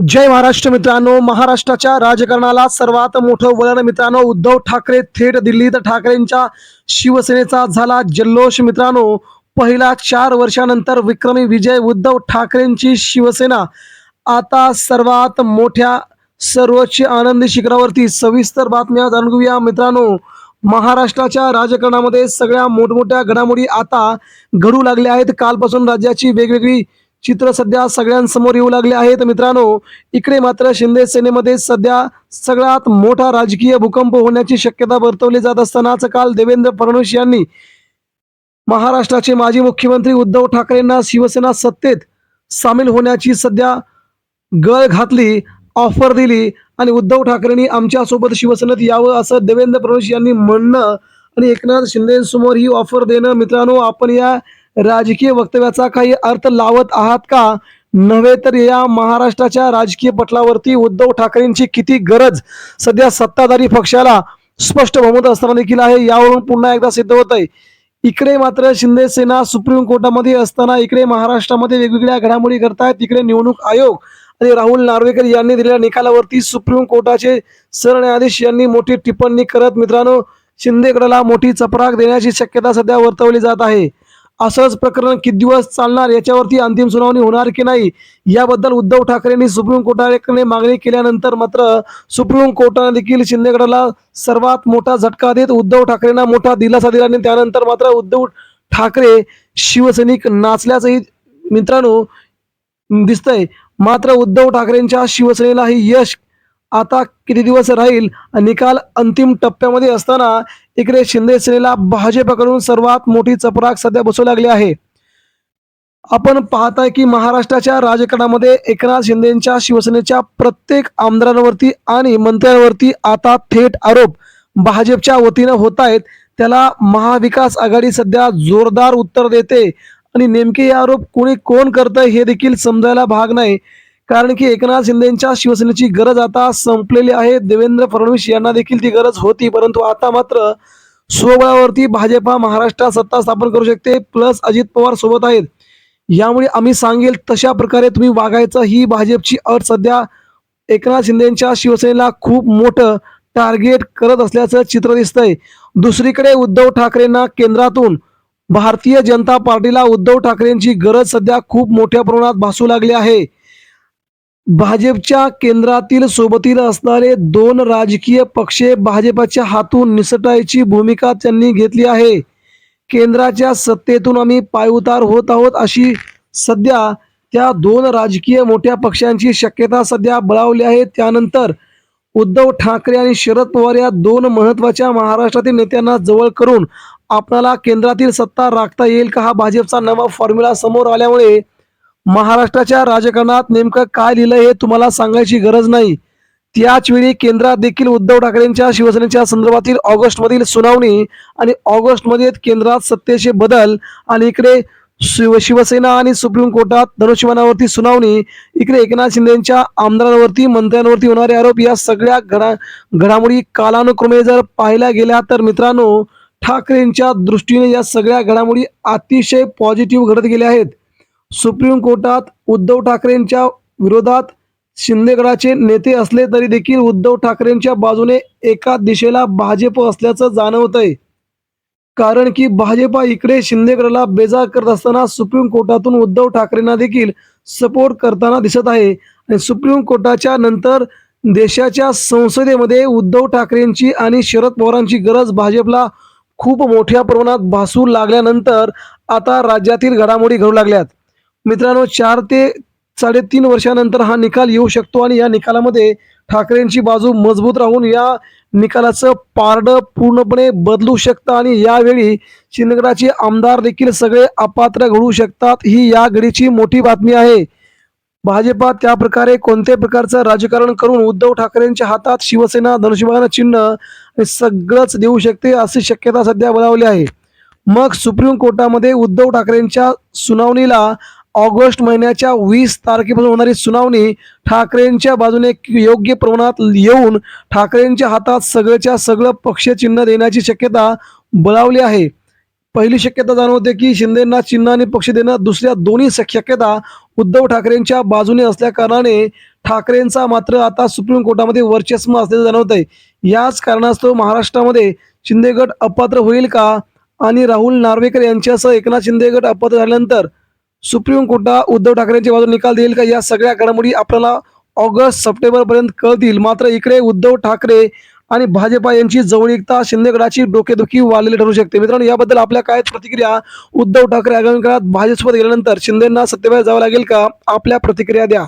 जय महाराष्ट्र मित्रांनो. महाराष्ट्राच्या राजकारणाला सर्वात मोठं वळण मित्रांनो उद्धव ठाकरे थेट दिल्लीत ठाकरेंच्या शिवसेनेचा झाला जल्लोष मित्रांनो. पहिला चार वर्षानंतर विक्रमी विजय उद्धव ठाकरेंची शिवसेना आता सर्वात मोठ्या सर्वोच्च आनंदी शिखरावरती. सविस्तर बातम्या जाणून घेऊया मित्रांनो. महाराष्ट्राच्या राजकारणामध्ये सगळ्या मोठमोठ्या घडामोडी आता घडू लागल्या आहेत. कालपासून राज्याची वेगवेगळी चित्र सध्या सगळ्यांसमोर येऊ लागले आहेत. मित्रांनो इकडे मात्र शिंदे सेनेमध्ये सध्या सगळ्यात मोठा राजकीय भूकंप होण्याची शक्यता वर्तवली जात असतानाच काल देवेंद्र फडणवीस यांनी महाराष्ट्राचे माजी मुख्यमंत्री उद्धव ठाकरेंना शिवसेना सत्तेत सामील होण्याची सध्या गळ घातली ऑफर दिली आणि उद्धव ठाकरेंनी आमच्यासोबत शिवसेनेत यावं असं देवेंद्र फडणवीस यांनी म्हणणं आणि एकनाथ शिंदेसमोर ही ऑफर देणं. मित्रांनो आपण या राजकीय वक्तव्याचा काही अर्थ लावत आहात का? नव्हे तर या महाराष्ट्राच्या राजकीय पटलावरती उद्धव ठाकरेंची किती गरज सध्या सत्ताधारी पक्षाला स्पष्ट बहुमत असताना देखील आहे. यावरून पुन्हा एकदा सिद्ध होत आहे इकडे मात्र शिंदे सेना सुप्रीम कोर्टामध्ये असताना इकडे महाराष्ट्रामध्ये वेगवेगळ्या घडामोडी करतायत. तिकडे निवडणूक आयोग आणि राहुल नार्वेकर यांनी दिलेल्या निकालावरती सुप्रीम कोर्टाचे सरन्यायाधीश यांनी मोठी टिप्पणी करत मित्रांनो शिंदेगडाला मोठी चपराक देण्याची शक्यता सध्या वर्तवली जात आहे. असंच प्रकरण किती दिवस चालणार याच्यावरती अंतिम सुनावणी होणार की नाही याबद्दल उद्धव ठाकरेंनी सुप्रीम कोर्टाकडे मागणी केल्यानंतर मात्र सुप्रीम कोर्टाने देखील शिंदेगडाला सर्वात मोठा झटका देत उद्धव ठाकरेंना मोठा दिलासा दिला आणि त्यानंतर मात्र उद्धव ठाकरे शिवसैनिक नाचल्याचंही मित्रांनो दिसतंय. मात्र उद्धव ठाकरेंच्या शिवसेनेला हे यश आता किती दिवस राहील? निकाल अंतिम टप्प्यामध्ये असताना इकडे शिंदे सेनेला भाजपकडून सर्वात मोठी चपराक सध्या बसू लागली आहे. आपण पाहताय की महाराष्ट्राच्या राजकारणामध्ये एकनाथ शिंदेच्या शिवसेनेच्या प्रत्येक आमदारांवरती आणि मंत्र्यांवरती आता थेट आरोप भाजपच्या वतीनं होत आहेत त्याला महाविकास आघाडी सध्या जोरदार उत्तर देते. आणि नेमके हे आरोप कोणी कोण करतंय हे देखील समजायला भाग नाही. कारण की एकनाथ शिंदेच्या शिवसेनेची गरज आता संपलेली आहे. देवेंद्र फडणवीस यांना देखील ती गरज होती परंतु आता मात्र स्वबळावरती भाजपा महाराष्ट्रात सत्ता स्थापन करू शकते प्लस अजित पवार सोबत आहेत. यामुळे आम्ही सांगेल तशा प्रकारे तुम्ही वागायचं. ही भाजपची अट सध्या एकनाथ शिंदेच्या शिवसेनेला खूप मोठं टार्गेट करत असल्याचं चित्र दिसतंय. दुसरीकडे उद्धव ठाकरेंना केंद्रातून भारतीय जनता पार्टीला उद्धव ठाकरेंची गरज सध्या खूप मोठ्या प्रमाणात भासू लागली आहे. भाजपच्या केंद्रातील सोबतीला असणारे दोन राजकीय पक्षे भाजपच्या हातून निसटायची भूमिका त्यांनी घेतली आहे. केंद्राच्या सत्तेतून आम्ही पायउतार होत आहोत अशी सध्या त्या दोन राजकीय मोठ्या पक्षांची शक्यता सध्या बळावली आहे. त्यानंतर उद्धव ठाकरे आणि शरद पवार या दोन महत्त्वाच्या महाराष्ट्रातील नेत्यांना जवळ करून आपणाला केंद्रातील सत्ता राखता येईल का हा भाजपचा नवा फॉर्म्युला समोर आल्यामुळे महाराष्ट्राच्या राजकारणात नेमकं काय लिहिलं हे तुम्हाला सांगायची गरज नाही. त्याच वेळी केंद्रात देखील उद्धव ठाकरेंच्या शिवसेनेच्या संदर्भातील ऑगस्टमधील सुनावणी आणि ऑगस्टमध्ये केंद्रात सत्तेचे बदल आणि इकडे शिव शिवसेना आणि सुप्रीम कोर्टात धनुष्यबाणावरती सुनावणी इकडे एकनाथ शिंदेच्या आमदारांवरती मंत्र्यांवरती होणारे आरोप या सगळ्या घडा घडामोडी कालानुक्रमे जर पाहिल्या गेल्या तर मित्रांनो ठाकरेंच्या दृष्टीने या सगळ्या घडामोडी अतिशय पॉझिटिव्ह घडत गेल्या आहेत. सुप्रीम कोर्टात उद्धव ठाकरेंच्या विरोधात शिंदेगडाचे नेते असले तरी देखील उद्धव ठाकरेंच्या बाजूने एका दिशेला भाजप असल्याचं जाणवत आहे कारण की भाजपा इकडे शिंदेगडाला बेजार करत असताना सुप्रीम कोर्टातून उद्धव ठाकरेंना देखील सपोर्ट करताना दिसत आहे. आणि सुप्रीम कोर्टाच्या नंतर देशाच्या संसदेमध्ये उद्धव ठाकरेंची आणि शरद पवारांची गरज भाजपला खूप मोठ्या प्रमाणात भासू लागल्यानंतर आता राज्यातील घडामोडी घडू लागल्यात. मित्रांनो चार ते साडेतीन वर्षानंतर हा निकाल येऊ शकतो आणि या निकालामध्ये ठाकरेंची बाजू मजबूत राहून या निकालाचं पारडं पूर्णपणे बदलू शकतं आणि यावेळी शिंदगडाचे आमदार देखील सगळे अपात्र घडू शकतात ही या घडीची मोठी बातमी आहे. भाजपा त्या प्रकारे कोणत्याही प्रकारचं राजकारण करून उद्धव ठाकरेंच्या हातात शिवसेना धनुष्यबाण चिन्ह सगळंच देऊ शकते अशी शक्यता सध्या बनावली आहे. मग सुप्रीम कोर्टामध्ये उद्धव ठाकरेंच्या सुनावणीला ऑगस्ट महिन्याच्या वीस तारखेपासून होणारी सुनावणी ठाकरेंच्या बाजूने योग्य प्रमाणात येऊन ठाकरेंच्या हातात सगळ्याच्या सगळं पक्षचिन्ह देण्याची शक्यता बळावली आहे. पहिली शक्यता जाणवते की शिंदेना चिन्ह आणि पक्ष देणं दुसऱ्या दोन्ही शक्यता उद्धव ठाकरेंच्या बाजूने असल्या कारणाने ठाकरेंचा मात्र आता सुप्रीम कोर्टामध्ये वर्चस्व असल्याचं जाणवत आहे याच कारणास्तव महाराष्ट्रामध्ये शिंदे गट अपात्र होईल का? आणि राहुल नार्वेकर यांच्यासह एकनाथ शिंदे गट अपात्र झाल्यानंतर सुप्रीम कोर्टा उद्धव ठाकरेंच्या बाजूने निकाल देईल का? या सगळ्या घडामोडी आपल्याला ऑगस्ट सप्टेंबर पर्यंत कळतील. मात्र इकडे उद्धव ठाकरे आणि भाजपा यांची जवळीकता शिंदेगडाची डोकेदुखी वाढलेली ठरू शकते. मित्रांनो याबद्दल आपल्या काय प्रतिक्रिया? उद्धव ठाकरे आगामी काळात भाजपसोबत गेल्यानंतर शिंदेना सत्तेबाहेर जावं लागेल का? आपल्या प्रतिक्रिया द्या.